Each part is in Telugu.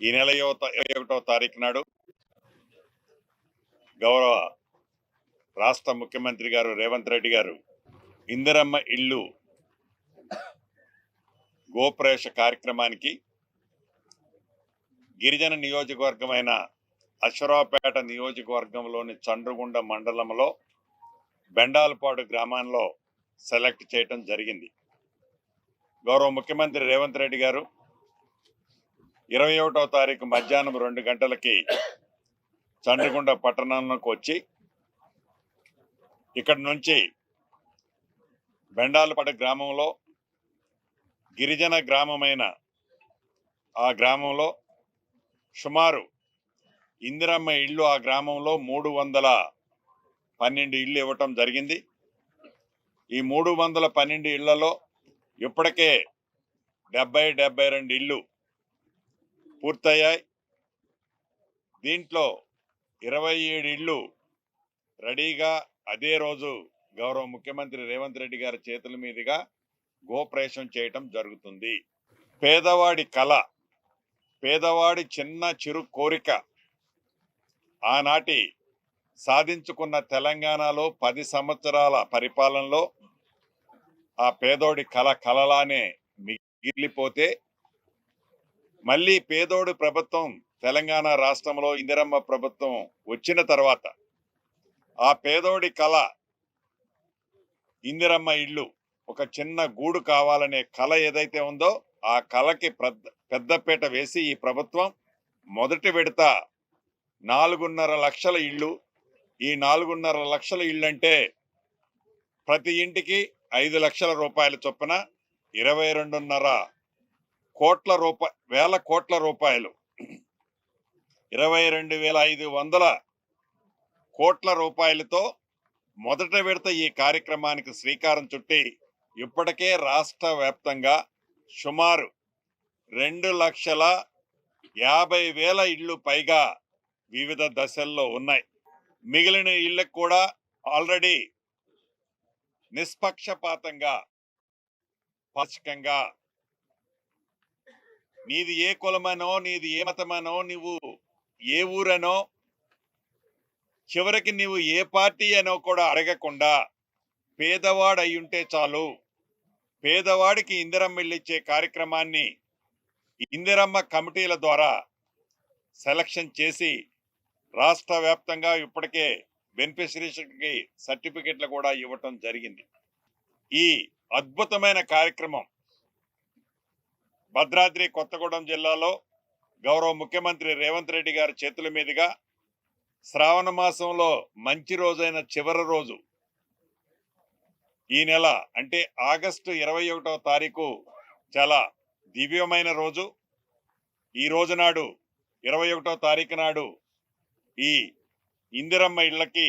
ఈ నెల ఇరవై ఒకటో తారీఖు నాడు గౌరవ రాష్ట్ర ముఖ్యమంత్రి గారు రేవంత్ రెడ్డి గారు ఇందిరమ్మ ఇల్లు గోప్రవేశ కార్యక్రమానికి గిరిజన నియోజకవర్గమైన అశ్వరావుపేట నియోజకవర్గంలోని చండ్రుగుండ మండలంలో బెండాలపాడు గ్రామంలో సెలెక్ట్ చేయటం జరిగింది. గౌరవ ముఖ్యమంత్రి రేవంత్ రెడ్డి గారు ఇరవై ఒకటో తారీఖు మధ్యాహ్నం రెండు గంటలకి చండ్రగుండ పట్టణంలోకి వచ్చి ఇక్కడి నుంచి బెండాలపడ గ్రామంలో గిరిజన గ్రామమైన ఆ గ్రామంలో సుమారు ఇందిరమ్మ ఇల్లు ఆ గ్రామంలో మూడు వందల పన్నెండు ఇళ్ళు ఇవ్వటం జరిగింది. ఈ మూడు వందల పన్నెండు ఇళ్ళలో ఇప్పటికే డెబ్బై డెబ్బై రెండు ఇళ్ళు పూర్తయ్యాయి. దీంట్లో ఇరవై ఏడు ఇళ్ళు రెడీగా. అదే రోజు గౌరవ ముఖ్యమంత్రి రేవంత్ రెడ్డి గారి చేతుల మీదుగా గోప్రవేశం చేయటం జరుగుతుంది. పేదవాడి కళ పేదవాడి చిన్న చిరు కోరిక ఆనాటి సాధించుకున్న తెలంగాణలో పది సంవత్సరాల పరిపాలనలో ఆ పేదోడి కళ కలలానే మిగిలిపోతే మళ్ళీ పేదోడు ప్రభుత్వం తెలంగాణ రాష్ట్రంలో ఇందిరమ్మ ప్రభుత్వం వచ్చిన తర్వాత ఆ పేదోడి కళ ఇందిరమ్మ ఇల్లు ఒక చిన్న గూడు కావాలనే కళ ఏదైతే ఉందో ఆ కళకి పెద్ద వేసి ఈ ప్రభుత్వం మొదటి విడత నాలుగున్నర లక్షల ఇళ్ళు. ఈ నాలుగున్నర లక్షల ఇళ్ళు అంటే ప్రతి ఇంటికి ఐదు లక్షల రూపాయల చొప్పున ఇరవై రెండున్నర కోట్ల రూపాయ వేల కోట్ల రూపాయలు. ఇరవై రెండు వేల ఐదు వందల కోట్ల రూపాయలతో మొదట విడత ఈ కార్యక్రమానికి శ్రీకారం చుట్టి ఇప్పటికే రాష్ట్ర వ్యాప్తంగా సుమారు రెండు లక్షల యాభై వేల ఇళ్ళు పైగా వివిధ దశల్లో ఉన్నాయి. మిగిలిన ఇళ్ళకు కూడా ఆల్రెడీ నిష్పక్షపాతంగా పాక్షికంగా నీది ఏ కులమనో నీది ఏ మతమనో నువ్వు ఏ ఊరనో చివరికి నీవు ఏ పార్టీ అనో కూడా అడగకుండా పేదవాడు అయ్యుంటే చాలు. పేదవాడికి ఇందిరమ్మ ఇల్లు కార్యక్రమాన్ని ఇందిరమ్మ కమిటీల ద్వారా సెలక్షన్ చేసి రాష్ట్ర వ్యాప్తంగా ఇప్పటికే బెనిఫిషరీస్కి సర్టిఫికెట్లు కూడా ఇవ్వటం జరిగింది. ఈ అద్భుతమైన కార్యక్రమం భద్రాద్రి కొత్తగూడెం జిల్లాలో గౌరవ ముఖ్యమంత్రి రేవంత్ రెడ్డి గారి చేతుల మీదుగా శ్రావణ మాసంలో మంచి రోజైన చివరి రోజు. ఈ నెల అంటే ఆగస్టు ఇరవై ఒకటవ తారీఖు చాలా దివ్యమైన రోజు. ఈ రోజు నాడు ఇరవై ఒకటో తారీఖు నాడు ఈ ఇందిరమ్మ ఇళ్ళకి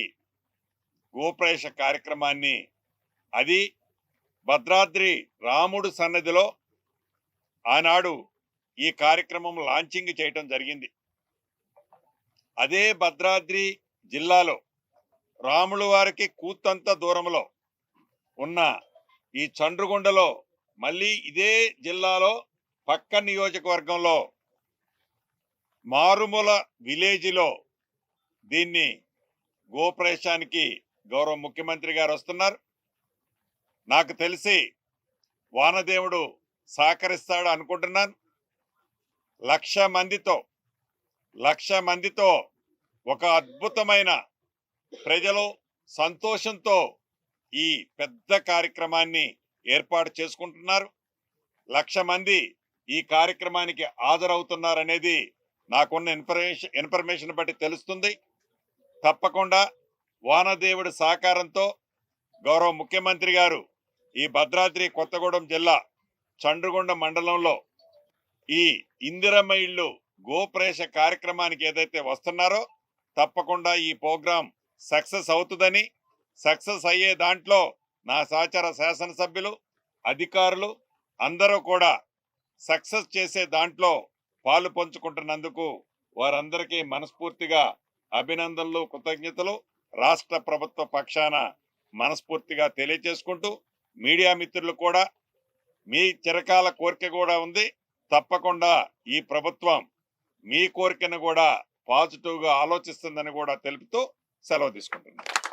గోప్రవేశ కార్యక్రమాన్ని అది భద్రాద్రి రాముడు సన్నదిలో ఆనాడు ఈ కార్యక్రమం లాంచింగ్ చేయటం జరిగింది. అదే భద్రాద్రి జిల్లాలో రాముల వారికి కూతంత దూరంలో ఉన్న ఈ చండ్రుగుండలో మళ్ళీ ఇదే జిల్లాలో పక్క నియోజకవర్గంలో మారుమూల విలేజ్లో దీన్ని గోప్రవేశానికి గౌరవ ముఖ్యమంత్రి గారు వస్తున్నారు. నాకు తెలిసి వానదేవుడు సహకరిస్తాడు అనుకుంటున్నాను. లక్ష మందితో లక్ష మందితో ఒక అద్భుతమైన ప్రజలు సంతోషంతో ఈ పెద్ద కార్యక్రమాన్ని ఏర్పాటు చేసుకుంటున్నారు. లక్ష మంది ఈ కార్యక్రమానికి హాజరవుతున్నారనేది నాకున్న ఇన్ఫర్మేషన్ ఇన్ఫర్మేషన్ బట్టి తెలుస్తుంది. తప్పకుండా వానదేవుడి సహకారంతో గౌరవ ముఖ్యమంత్రి గారు ఈ భద్రాద్రి కొత్తగూడెం జిల్లా చండ్రుగొండ మండలంలో ఈ ఇందిరమ్మ ఇళ్ళు గోప్రేష కార్యక్రమానికి ఏదైతే వస్తున్నారో తప్పకుండా ఈ ప్రోగ్రాం సక్సెస్ అవుతుందని సక్సెస్ అయ్యే దాంట్లో నా సహచార శాసనసభ్యులు అధికారులు అందరూ కూడా సక్సెస్ చేసే దాంట్లో పాలు పంచుకుంటున్నందుకు వారందరికీ మనస్ఫూర్తిగా అభినందనలు కృతజ్ఞతలు. రాష్ట్ర ప్రభుత్వ పక్షాన మనస్ఫూర్తిగా తెలియజేసుకుంటూ మీడియా మిత్రులు కూడా మీ చిరకాల కోరిక కూడా ఉంది. తప్పకుండా ఈ ప్రభుత్వం మీ కోరికను కూడా పాజిటివ్గా ఆలోచిస్తుందని కూడా తెలుపుతూ సెలవు తీసుకుంటున్నాను.